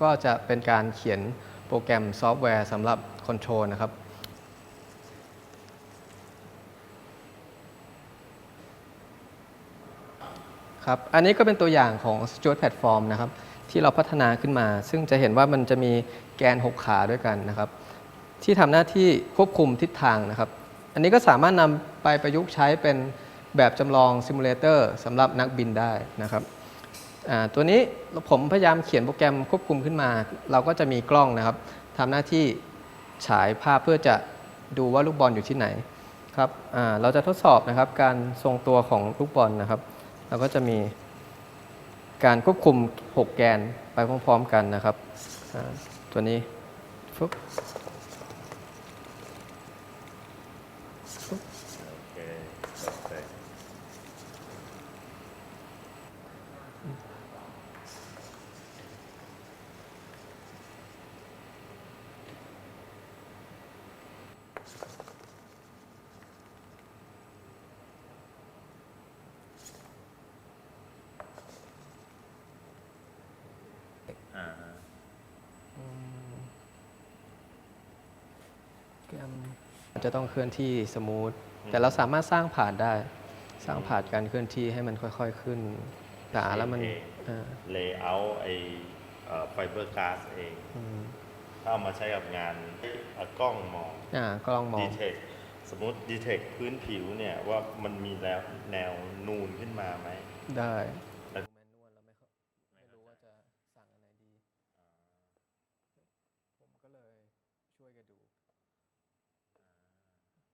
ก็จะเป็นการเขียนโปรแกรมซอฟต์แวร์สำหรับคอนโทรลนะครับ ครับ อันนี้ก็เป็นตัวอย่างของ Stuart Platform นะครับ ที่เราพัฒนาขึ้นมา ซึ่งจะเห็นว่ามันจะมีแกน 6 ขาด้วยกันนะครับ ที่ทำหน้าที่ควบคุมทิศทางนะครับ อันนี้ก็สามารถนำไปประยุกต์ใช้เป็นแบบจำลองซิมูเลเตอร์สำหรับนักบินได้นะครับ ตัวนี้ผมพยายามเขียนโปรแกรมควบคุมขึ้นมา เราก็จะมีกล้องนะครับทำหน้าที่ฉายภาพเพื่อจะดูว่าลูกบอลอยู่ที่ไหนครับเราจะทดสอบนะครับการทรงตัวของลูกบอลนะครับ เราก็จะมีการควบคุม 6 แกนไปพร้อมๆกันนะครับตัวนี้ฟึบ Okay, perfect. อ่าฮะ แกรมมันจะต้องเคลื่อนที่สมูท แต่เราสามารถสร้างผ่านได้ สร้างผ่านการเคลื่อนที่ให้มันค่อย ๆขึ้นหนาแล้วมันเองอ่าเลเยอร์ไอไฟเบอร์ก๊าซเองอืมถ้าเอามาใช้กับงานเอ่อกล้องมองอ่ากล้องมอดีงเทคสมมติดีเทคพื้นผิวเนี่ยว่ามันมีแนวแนวนูนขึ้นมาไหม ได้แล้วแมนนวลแล้วไม่เข้าไม่รู้ว่าจะสั่งอันไหนดีผมก็เลยช่วยกันดู